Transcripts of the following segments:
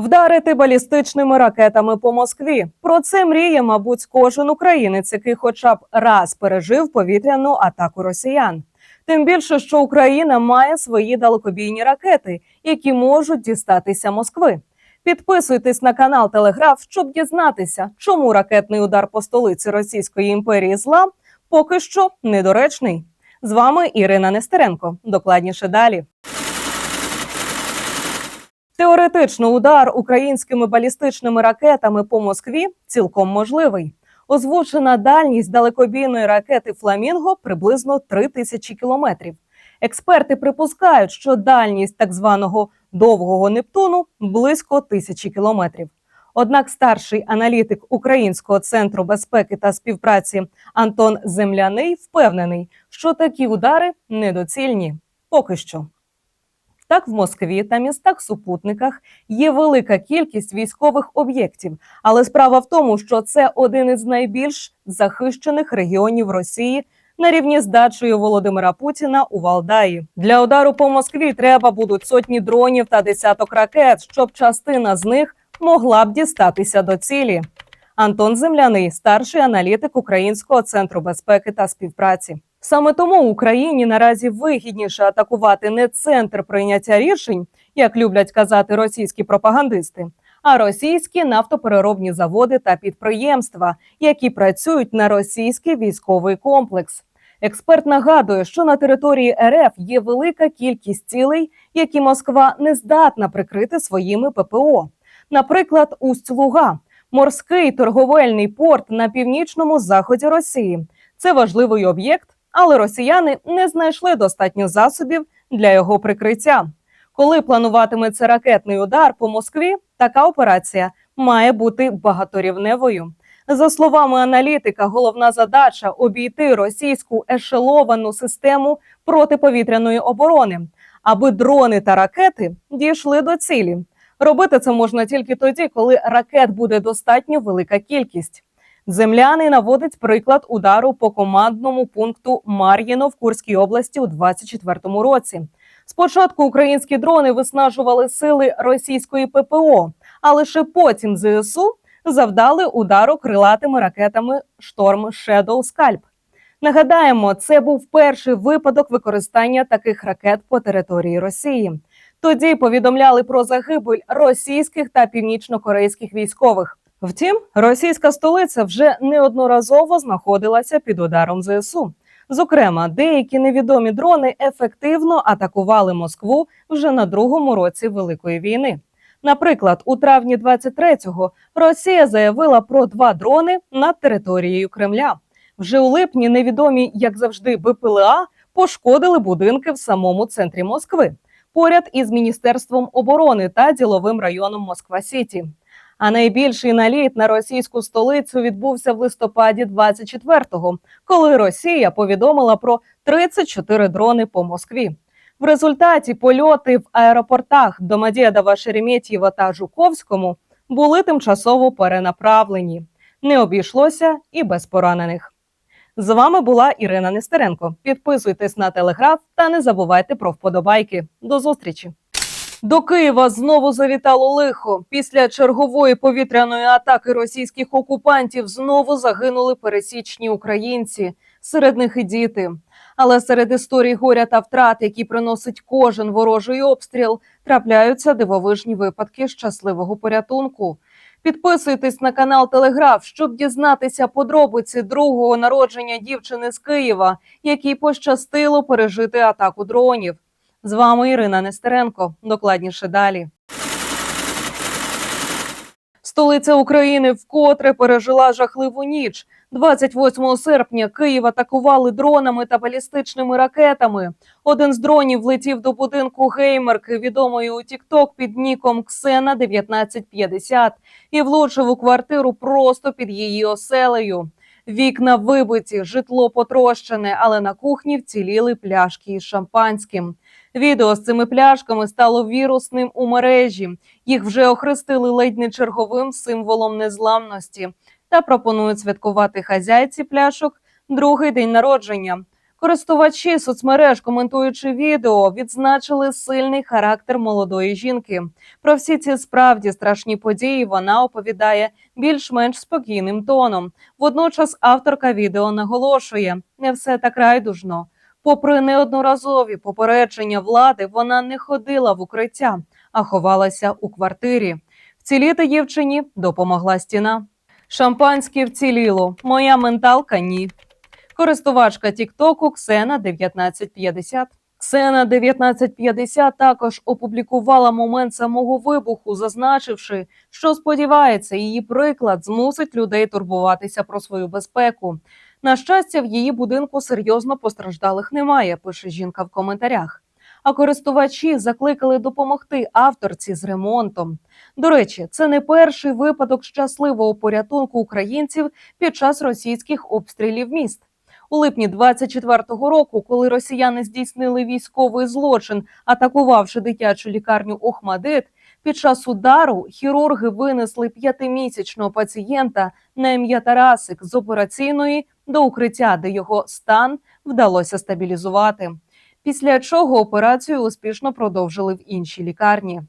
Вдарити балістичними ракетами по Москві. Про це мріє, мабуть, кожен українець, який хоча б раз пережив повітряну атаку росіян. Тим більше, що Україна має свої далекобійні ракети, які можуть дістатися Москви. Підписуйтесь на канал Телеграф, щоб дізнатися, чому ракетний удар по столиці Російської імперії зла поки що недоречний. З вами Ірина Нестеренко. Докладніше далі. Теоретично удар українськими балістичними ракетами по Москві цілком можливий. Озвучена дальність далекобійної ракети Фламінго приблизно 3 тисячі кілометрів. Експерти припускають, що дальність так званого довгого Нептуну близько тисячі кілометрів. Однак старший аналітик Українського центру безпеки та співпраці Антон Земляний впевнений, що такі удари недоцільні поки що. Так, в Москві та містах-супутниках є велика кількість військових об'єктів, але справа в тому, що це один із найбільш захищених регіонів Росії на рівні з дачею Володимира Путіна у Валдаї. Для удару по Москві треба будуть сотні дронів та десяток ракет, щоб частина з них могла б дістатися до цілі. Антон Земляний, старший аналітик Українського центру безпеки та співпраці. Саме тому Україні наразі вигідніше атакувати не центр прийняття рішень, як люблять казати російські пропагандисти, а російські нафтопереробні заводи та підприємства, які працюють на російський військовий комплекс. Експерт нагадує, що на території РФ є велика кількість цілей, які Москва не здатна прикрити своїми ППО. Наприклад, Усть-Луга, морський торговельний порт на північному заході Росії. Це важливий об'єкт, але росіяни не знайшли достатньо засобів для його прикриття. Коли плануватиметься ракетний удар по Москві, така операція має бути багаторівневою. За словами аналітика, головна задача обійти російську ешеловану систему протиповітряної оборони, аби дрони та ракети дійшли до цілі. Робити це можна тільки тоді, коли ракет буде достатньо велика кількість. Земляний наводить приклад удару по командному пункту Мар'їно в Курській області у 24-му році. Спочатку українські дрони виснажували сили російської ППО, а лише потім ЗСУ завдали удару крилатими ракетами Шторм Shadow Скальп. Нагадаємо, це був перший випадок використання таких ракет по території Росії. Тоді повідомляли про загибель російських та північнокорейських військових. Втім, російська столиця вже неодноразово знаходилася під ударом ЗСУ. Зокрема, деякі невідомі дрони ефективно атакували Москву вже на другому році Великої війни. Наприклад, у травні 23-го Росія заявила про два дрони над територією Кремля. Вже у липні невідомі, як завжди, БПЛА пошкодили будинки в самому центрі Москви, поряд із міністерством оборони та діловим районом Москва Сіті. А найбільший наліт на російську столицю відбувся в листопаді 24-го, коли Росія повідомила про 34 дрони по Москві. В результаті польоти в аеропортах Домодєдова, Шереметьєва та Жуковському були тимчасово перенаправлені. Не обійшлося і без поранених. З вами була Ірина Нестеренко. Підписуйтесь на телеграф та не забувайте про вподобайки. До зустрічі! До Києва знову завітало лихо. Після чергової повітряної атаки російських окупантів знову загинули пересічні українці, серед них і діти. Але серед історій горя та втрат, які приносить кожен ворожий обстріл, трапляються дивовижні випадки щасливого порятунку. Підписуйтесь на канал Телеграф, щоб дізнатися подробиці другого народження дівчини з Києва, якій пощастило пережити атаку дронів. З вами Ірина Нестеренко. Докладніше далі. Столиця України вкотре пережила жахливу ніч. 28 серпня Київ атакували дронами та балістичними ракетами. Один з дронів влетів до будинку геймерки, відомої у Тікток під ніком Ксена 1950 і влучив у квартиру просто під її оселею. Вікна вибиті, житло потрощене, але на кухні вціліли пляшки із шампанським. Відео з цими пляшками стало вірусним у мережі. Їх вже охрестили ледь не черговим символом незламності та пропонують святкувати хазяйці пляшок другий день народження. Користувачі соцмереж, коментуючи відео, відзначили сильний характер молодої жінки. Про всі ці справді страшні події вона оповідає більш-менш спокійним тоном. Водночас авторка відео наголошує, не все так райдужно. Попри неодноразові попередження влади, вона не ходила в укриття, а ховалася у квартирі. Вціліти дівчині допомогла стіна. Шампанське вціліло. Моя менталка ні. Користувачка Тіктоку Ксена 1950. Ксена 1950 також опублікувала момент самого вибуху, зазначивши, що сподівається, її приклад змусить людей турбуватися про свою безпеку. На щастя, в її будинку серйозно постраждалих немає, пише жінка в коментарях. А користувачі закликали допомогти авторці з ремонтом. До речі, це не перший випадок щасливого порятунку українців під час російських обстрілів міст. У липні 24-го року, коли росіяни здійснили військовий злочин, атакувавши дитячу лікарню Охмадит, під час удару хірурги винесли п'ятимісячного пацієнта на ім'я Тарасик з операційної до укриття, де його стан вдалося стабілізувати. Після чого операцію успішно продовжили в іншій лікарні.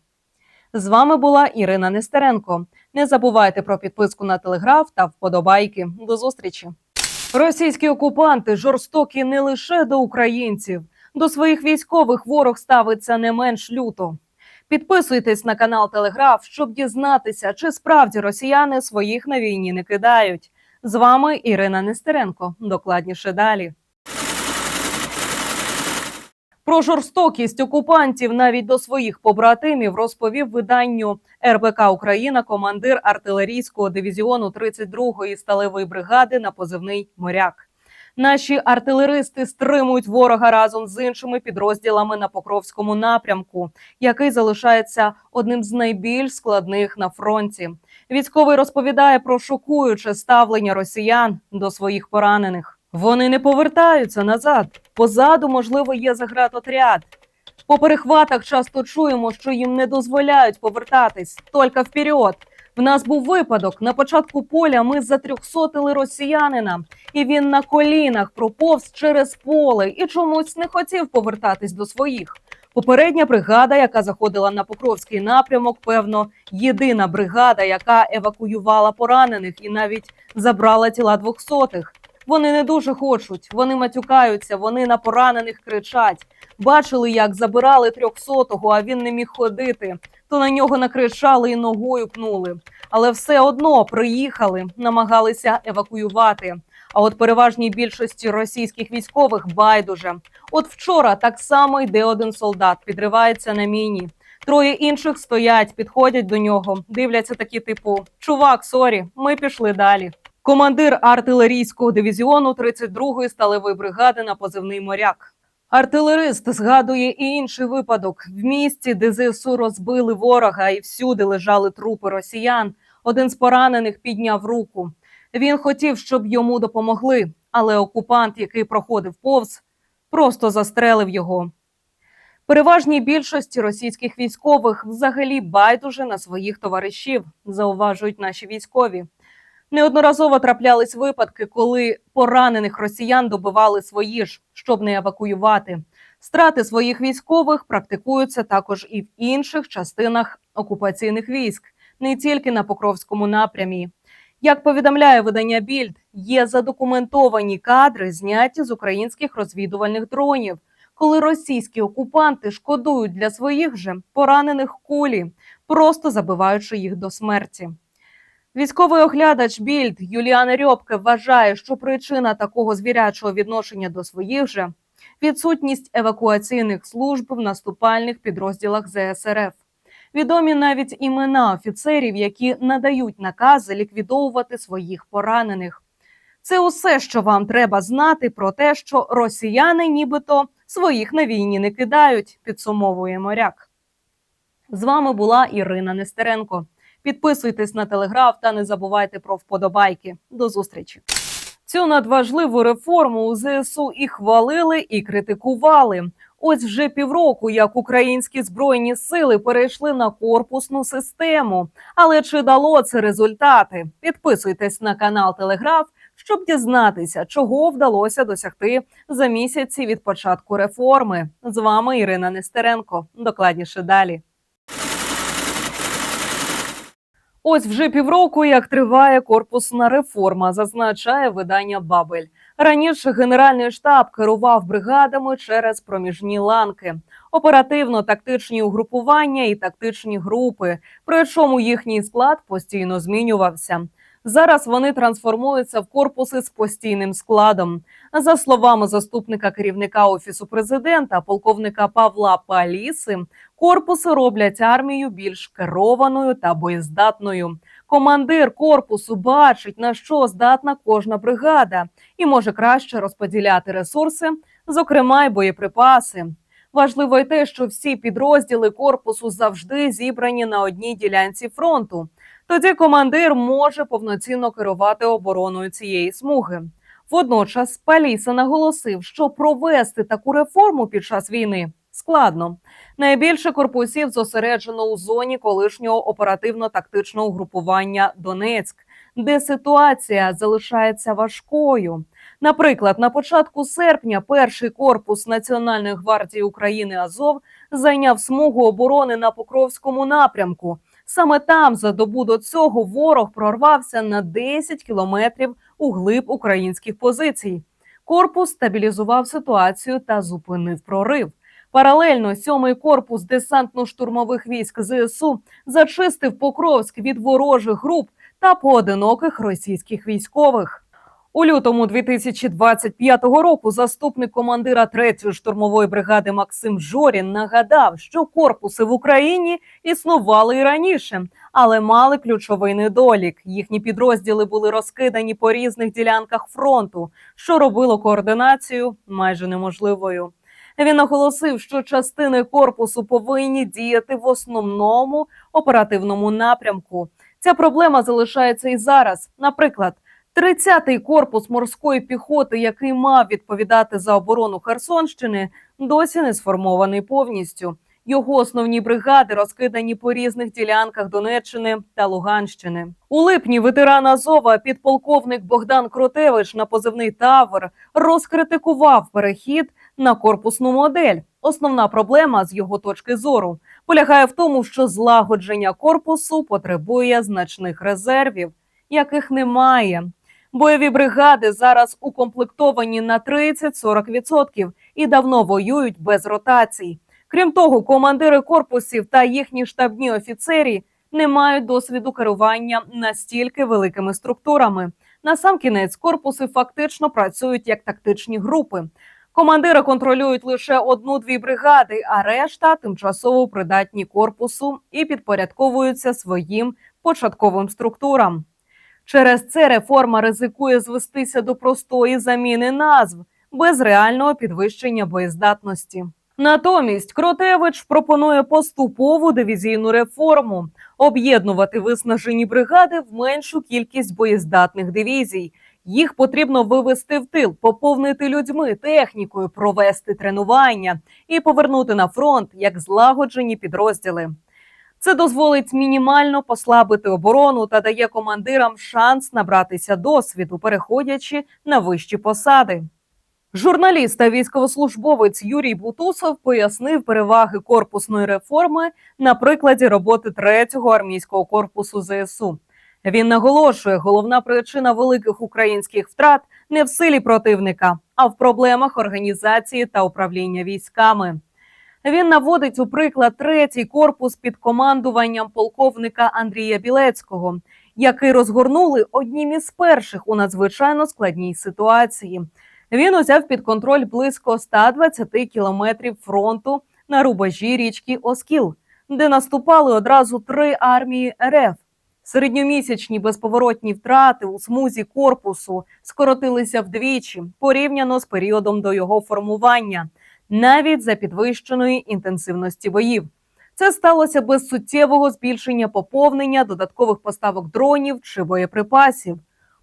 З вами була Ірина Нестеренко. Не забувайте про підписку на телеграф та вподобайки. До зустрічі. Російські окупанти жорстокі не лише до українців, до своїх військових ворог ставиться не менш люто. Підписуйтесь на канал Телеграф, щоб дізнатися, чи справді росіяни своїх на війні не кидають. З вами Ірина Нестеренко. Докладніше далі. Про жорстокість окупантів навіть до своїх побратимів розповів виданню РБК Україна командир артилерійського дивізіону 32-ї сталевої бригади на позивний моряк. Наші артилеристи стримують ворога разом з іншими підрозділами на Покровському напрямку, який залишається одним з найбільш складних на фронті. Військовий розповідає про шокуюче ставлення росіян до своїх поранених. Вони не повертаються назад. Позаду, можливо, є заградотряд. По перехватах часто чуємо, що їм не дозволяють повертатись, тільки вперед. В нас був випадок. На початку поля ми затрьохсотили росіянина, і він на колінах проповз через поле і чомусь не хотів повертатись до своїх. Попередня бригада, яка заходила на Покровський напрямок, певно, єдина бригада, яка евакуювала поранених і навіть забрала тіла двохсотих. Вони не дуже хочуть, вони матюкаються, вони на поранених кричать. Бачили, як забирали трьохсотого, а він не міг ходити. То на нього накричали і ногою пнули. Але все одно приїхали, намагалися евакуювати. А от переважній більшості російських військових байдуже. От вчора так само йде один солдат, підривається на міні. Троє інших стоять, підходять до нього, дивляться такі, типу: Чувак, сорі, ми пішли далі. Командир артилерійського дивізіону 32-ї сталевої бригади на позивний моряк. Артилерист згадує і інший випадок в місті, де ЗСУ розбили ворога, і всюди лежали трупи росіян. Один з поранених підняв руку. Він хотів, щоб йому допомогли, але окупант, який проходив повз, просто застрелив його. Переважній більшості російських військових взагалі байдуже на своїх товаришів, зауважують наші військові. Неодноразово траплялись випадки, коли поранених росіян добивали свої ж, щоб не евакуювати. Страти своїх військових практикуються також і в інших частинах окупаційних військ, не тільки на Покровському напрямі. Як повідомляє видання Більд, є задокументовані кадри, зняті з українських розвідувальних дронів, коли російські окупанти шкодують для своїх же поранених кулі, просто забиваючи їх до смерті. Військовий оглядач Більд Юліана Рьобке вважає, що причина такого звірячого відношення до своїх же відсутність евакуаційних служб в наступальних підрозділах ЗСРФ. Відомі навіть імена офіцерів, які надають накази ліквідовувати своїх поранених. Це усе, що вам треба знати про те, що росіяни, нібито своїх на війні не кидають, підсумовує моряк. З вами була Ірина Нестеренко. Підписуйтесь на телеграф та не забувайте про вподобайки. До зустрічі. Цю надважливу реформу у ЗСУ і хвалили, і критикували. Ось вже півроку, як українські збройні сили перейшли на корпусну систему. Але чи дало це результати? Підписуйтесь на канал Телеграф, щоб дізнатися, чого вдалося досягти за місяці від початку реформи. З вами Ірина Нестеренко. Докладніше далі. Ось вже півроку, як триває корпусна реформа, зазначає видання Бабель. Раніше Генеральний штаб керував бригадами через проміжні ланки, оперативно-тактичні угрупування і тактичні групи. Причому їхній склад постійно змінювався. Зараз вони трансформуються в корпуси з постійним складом. За словами заступника керівника офісу президента, полковника Павла Паліси, корпуси роблять армію більш керованою та боєздатною. Командир корпусу бачить на що здатна кожна бригада, і може краще розподіляти ресурси, зокрема й боєприпаси. Важливо й те, що всі підрозділи корпусу завжди зібрані на одній ділянці фронту. Тоді командир може повноцінно керувати обороною цієї смуги. Водночас Паліса наголосив, що провести таку реформу під час війни складно. Найбільше корпусів зосереджено у зоні колишнього оперативно-тактичного угрупування Донецьк, де ситуація залишається важкою. Наприклад, на початку серпня перший корпус Національної гвардії України Азов зайняв смугу оборони на Покровському напрямку. Саме там за добу до цього ворог прорвався на 10 кілометрів у глиб українських позицій. Корпус стабілізував ситуацію та зупинив прорив. Паралельно сьомий корпус десантно-штурмових військ ЗСУ зачистив Покровськ від ворожих груп та поодиноких російських військових. У лютому 2025 року заступник командира 3-ї штурмової бригади Максим Жорін нагадав, що корпуси в Україні існували і раніше, але мали ключовий недолік. Їхні підрозділи були розкидані по різних ділянках фронту, що робило координацію майже неможливою. Він наголосив, що частини корпусу повинні діяти в основному оперативному напрямку. Ця проблема залишається і зараз. Наприклад, 30-й корпус морської піхоти, який мав відповідати за оборону Херсонщини, досі не сформований повністю. Його основні бригади розкидані по різних ділянках Донеччини та Луганщини. У липні ветеран Азова, підполковник Богдан Кротевич на позивний Тавр розкритикував перехід на корпусну модель. Основна проблема з його точки зору полягає в тому, що злагодження корпусу потребує значних резервів, яких немає. Бойові бригади зараз укомплектовані на 30-40% і давно воюють без ротацій. Крім того, командири корпусів та їхні штабні офіцері не мають досвіду керування настільки великими структурами. Насамкінець корпуси фактично працюють як тактичні групи. Командири контролюють лише одну-дві бригади, а решта тимчасово придатні корпусу і підпорядковуються своїм початковим структурам. Через це реформа ризикує звестися до простої заміни назв без реального підвищення боєздатності. Натомість Кротевич пропонує поступову дивізійну реформу об'єднувати виснажені бригади в меншу кількість боєздатних дивізій. Їх потрібно вивести в тил, поповнити людьми, технікою, провести тренування і повернути на фронт як злагоджені підрозділи. Це дозволить мінімально послабити оборону та дає командирам шанс набратися досвіду, переходячи на вищі посади. Журналіст та військовослужбовець Юрій Бутусов пояснив переваги корпусної реформи на прикладі роботи 3-го армійського корпусу ЗСУ. Він наголошує, головна причина великих українських втрат не в силі противника, а в проблемах організації та управління військами. Він наводить у приклад третій корпус під командуванням полковника Андрія Білецького, який розгорнули однім із перших у надзвичайно складній ситуації. Він узяв під контроль близько 120 кілометрів фронту на рубежі річки Оскіл, де наступали одразу три армії РФ. Середньомісячні безповоротні втрати у смузі корпусу скоротилися вдвічі порівняно з періодом до його формування, навіть за підвищеної інтенсивності боїв. Це сталося без суттєвого збільшення поповнення додаткових поставок дронів чи боєприпасів.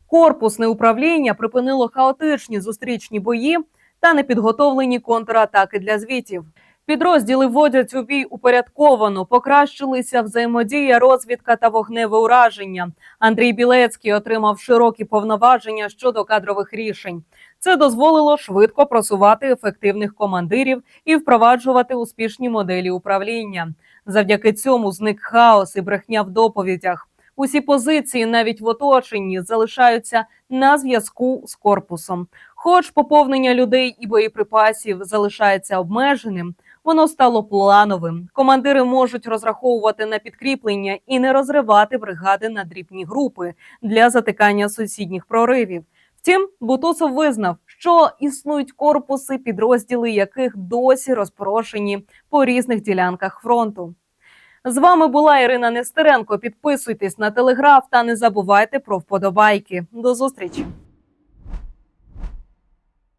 Корпусне управління припинило хаотичні зустрічні бої та непідготовлені контратаки для звітів. Підрозділи вводять у бій упорядковано, покращилися взаємодія, розвідка та вогневе ураження. Андрій Білецький отримав широкі повноваження щодо кадрових рішень. Це дозволило швидко просувати ефективних командирів і впроваджувати успішні моделі управління. Завдяки цьому зник хаос і брехня в доповідях. Усі позиції, навіть в оточенні, залишаються на зв'язку з корпусом. Хоч поповнення людей і боєприпасів залишається обмеженим, воно стало плановим. Командири можуть розраховувати на підкріплення і не розривати бригади на дрібні групи для затикання сусідніх проривів. Втім, Бутусов визнав, що існують корпуси, підрозділи яких досі розпорошені по різних ділянках фронту. З вами була Ірина Нестеренко. Підписуйтесь на телеграф та не забувайте про вподобайки. До зустрічі!